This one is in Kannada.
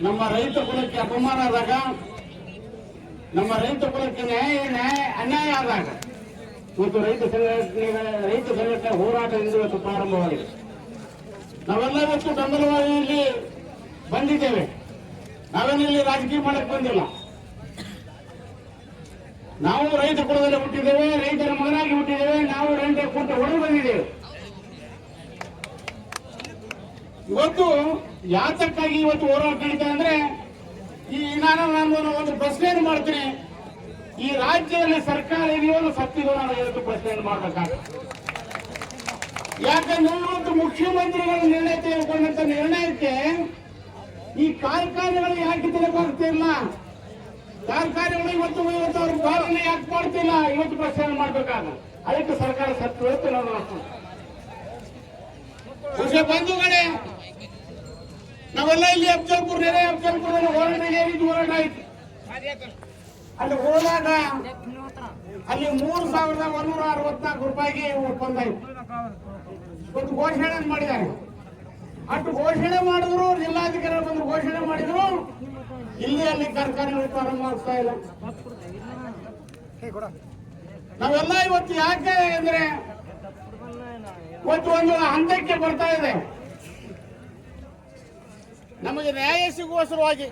ನಮ್ಮ ರೈತ ಕುಲಕ್ಕೆ ಅಪಮಾನ ಆದಾಗ ನಮ್ಮ ರೈತ ಕುಲಕ್ಕೆ ನ್ಯಾಯ ನ್ಯಾಯ ಅನ್ಯಾಯ ಆದಾಗ ಇವತ್ತು ರೈತ ಸಂಘಟನೆಗಳ ರೈತ ಸಂಘಟನೆ ಹೋರಾಟದಿಂದ ಇವತ್ತು ಪ್ರಾರಂಭವಾಗಿದೆ ನಾವೆಲ್ಲ ಇವತ್ತು ಬೆಂಬಲವಾಗಿ ಇಲ್ಲಿ ಬಂದಿದ್ದೇವೆ ನಾವೇನಿಲ್ಲಿ ರಾಜಕೀಯ ಮಾಡಕ್ಕೆ ಬಂದಿಲ್ಲ ನಾವು ರೈತ ಕುಲದಲ್ಲಿ ಹುಟ್ಟಿದ್ದೇವೆ ರೈತರ ಮಗನಾಗಿ ಹುಟ್ಟಿದ್ದೇವೆ ಇವತ್ತು ಯಾತಕ್ಕಾಗಿ ಇವತ್ತು ಹೋರಾಟ ನಡೀತಾ ಅಂದ್ರೆ ಈ ನಾನು ನಾನು ಒಂದು ಪ್ರಶ್ನೆಯನ್ನು ಮಾಡ್ತೀನಿ? ಈ ರಾಜ್ಯದಲ್ಲಿ ಸರ್ಕಾರ ಇದೆಯೋ ಸತ್ತಿದೋ ನಾನು ಇವತ್ತು ಪ್ರಶ್ನೆಯನ್ನು ಮಾಡ್ಬೇಕಾಗ್ತದೆ? ಯಾಕಂದ್ರೆ ಇವತ್ತು ಮುಖ್ಯಮಂತ್ರಿಗಳ ನಿರ್ಣಯ ತೆಗೆದುಕೊಂಡಂತ ನಿರ್ಣಯಕ್ಕೆ ಈ ಕಾರ್ಖಾನೆಗಳು ಯಾಕೆ ತೆಗೆದುಕೊಳ್ತಿಲ್ಲ ಕಾರ್ಖಾನೆಗಳು ಇವತ್ತು ಇವತ್ತು ಅವ್ರ ಪಾಲನೆ ಯಾಕೆ ಮಾಡ್ತಿಲ್ಲ ಇವತ್ತು ಪ್ರಶ್ನೆ ಮಾಡ್ಬೇಕಾಗ ಅದಕ್ಕೆ ಸರ್ಕಾರ ಸತ್ತು ನೋಡ್ತೀವಿ. ಕೃಷಿ ಬಂಧುಗಳೇ ನಾವೆಲ್ಲ ಇಲ್ಲಿ ಅಫ್ಜಲ್ಪುರ್, ನೆರೆ ಒಂದು ಹೋರಾಟ ಏರಿದ್ದು ಹೋರಾಟ ಆಯ್ತು. ಅಲ್ಲಿ ಹೋದಾಗ ಅಲ್ಲಿ ಮೂರು ಸಾವಿರದ ಒಂದೂರ ಅರವತ್ನಾಲ್ಕು ರೂಪಾಯಿಗೆ ಒಪ್ಪಂದ ಆಯ್ತು ಒಂದು ಘೋಷಣೆ ಮಾಡಿದ್ದಾರೆ. ಅಷ್ಟು ಘೋಷಣೆ ಮಾಡಿದ್ರು, ಜಿಲ್ಲಾಧಿಕಾರಿಗಳು ಬಂದು ಘೋಷಣೆ ಮಾಡಿದ್ರು, ಇಲ್ಲಿ ಅಲ್ಲಿ ಕಾರ್ಖಾನೆಗಳು ಪ್ರಾರಂಭ ಆಗ್ತಾ ಇಲ್ಲ. ನಾವೆಲ್ಲ ಇವತ್ತು ಯಾಕೆ ಅಂದ್ರೆ, ಇವತ್ತು ಒಂದು ಹಂತಕ್ಕೆ ಬರ್ತಾ ಇದೆ. ನಮಗೆ ನ್ಯಾಯ ಸಿಗುವ ಸಲುವಾಗಿ.